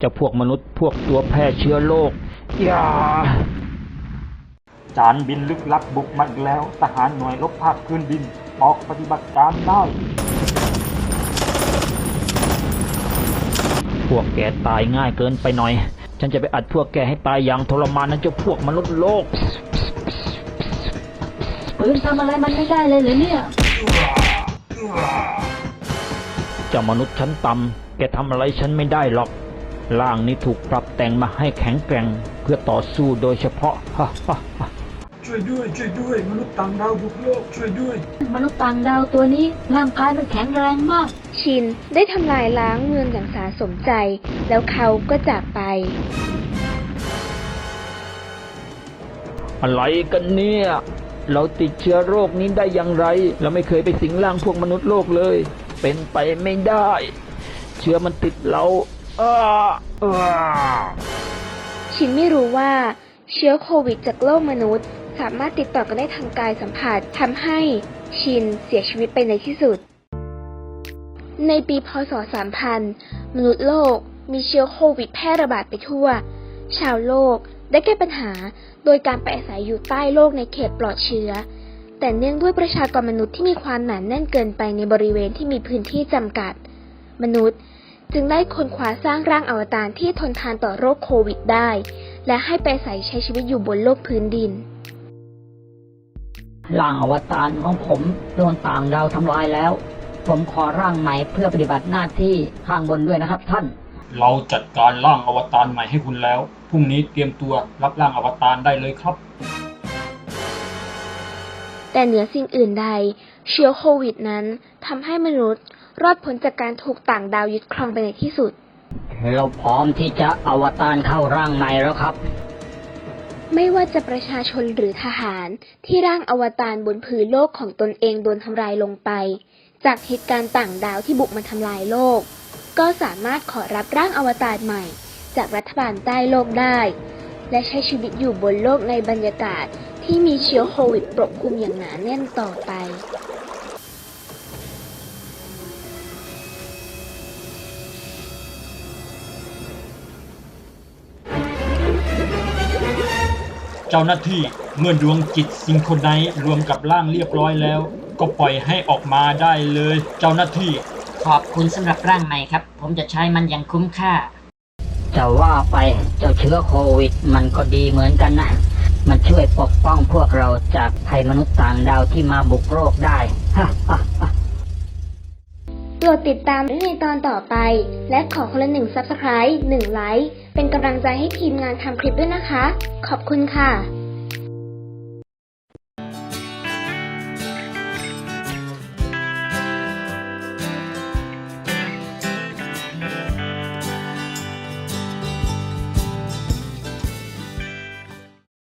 เจะพวกมนุษย์พวกตัวแพร่เชื้อโรคอย่าจานบินลึกลับบุกมาอีกแล้วทหารหน่วยรบภาคพื้นดิน ออกปฏิบัติการได้ พวกแกตายง่ายเกินไปหน่อย ฉันจะไปอัดพวกแกให้ตายอย่างทรมานนั้นเจ้าพวกมนุษย์โลกปืนทำอะไรมันไม่ได้เลยเหรือเนี่ยเจ้ามนุษย์ชั้นต่ำแกทำอะไรฉันไม่ได้หรอก ร่างนี้ถูกปรับแต่งมาให้แข็งแกร่งเพื่อต่อสู้โดยเฉพาะฮ่าฮ่าฮ่าช่วยด้วย ช่วยด้วย มนุษย์ต่างดาวบุกโลกช่วยด้วย มนุษย์ต่างดาวตัวนี้ร่างกายมันแข็งแรงมาก ชินได้ทำลายล้างเมืองอย่างสาสมใจ แล้วเขาก็จากไป อะไรกันเนี่ย เราติดเชื้อโรคนี้ได้อย่างไร เราไม่เคยไปสิงร่างพวกมนุษย์โลกเลย เป็นไปไม่ได้ เชื้อมันติดเราอ้าอ้า ชินไม่รู้ว่าเชื้อโควิดจากโลกมนุษย์ สามารถติดต่อกันได้ทางกายสัมผัสทำให้ชินเสียชีวิตไปในที่สุด ในปีพศ 3000 มนุษย์โลกมีเชื้อโควิดแพร่ระบาดไปทั่ว ชาวโลกได้แก้ปัญหาโดยการไปอาศัยอยู่ใต้โลกในเขตปลอดเชื้อ แต่เนื่องด้วยประชากรมนุษย์ที่มีความหนาแน่นเกินไปในบริเวณที่มีพื้นที่จำกัด มนุษย์ จึงได้ค้นคว้าสร้างร่างอวตารที่ทนทานต่อโรคโควิดได้ และให้ไปอาศัยใช้ชีวิตอยู่บนโลกพื้นดินร่างอวตารของผมโดนต่างดาวทำลายแล้ว ผมขอร่างใหม่เพื่อปฏิบัติหน้าที่ข้างบนด้วยนะครับท่าน เราจัดการร่างอวตารใหม่ให้คุณแล้วพรุ่งนี้เตรียมตัวรับร่างอวตารได้เลยครับ แต่เหนือสิ่งอื่นใด เชื้อโควิดนั้นทำให้มนุษย์ รอดพ้นจากการถูกต่างดาวยึดครองไปในที่สุด เราพร้อมที่จะอวตารเข้าร่างใหม่แล้วครับ ไม่ว่าจะประชาชนหรือทหารที่ร่างอวตารบนผืนโลกของตนเองโดนทำลายลงไป จากเหตุการณ์ต่างดาวที่บุกมาทำลายโลก ก็สามารถขอรับร่างอวตารใหม่ จากรัฐบาลใต้โลกได้ และใช้ชีวิตอยู่บนโลกในบรรยากาศที่มีเชื้อโควิดปกคลุมอย่างหนาแน่นต่อไป เจ้าหน้าที่เมื่อดวงจิตซิงโครไนซ์รวมกับร่างเรียบร้อยแล้ว ก็ปล่อยให้ออกมาได้เลย เจ้าหน้าที่ขอบคุณสำหรับร่างใหม่ครับ ผมจะใช้มันอย่างคุ้มค่าจะว่าไปเจ้าเชื้อโควิด มันก็ดีเหมือนกันนะ มันช่วยปกป้องพวกเราจากภัยมนุษย์ต่างดาวที่มาบุกโลกได้ โปรดติดตามในตอนต่อไป และขอคนละหนึ่ง Subscribe หนึ่งไลค์เป็นกำลังใจให้ทีมงานทำคลิปด้วยนะคะ ขอบคุณค่ะ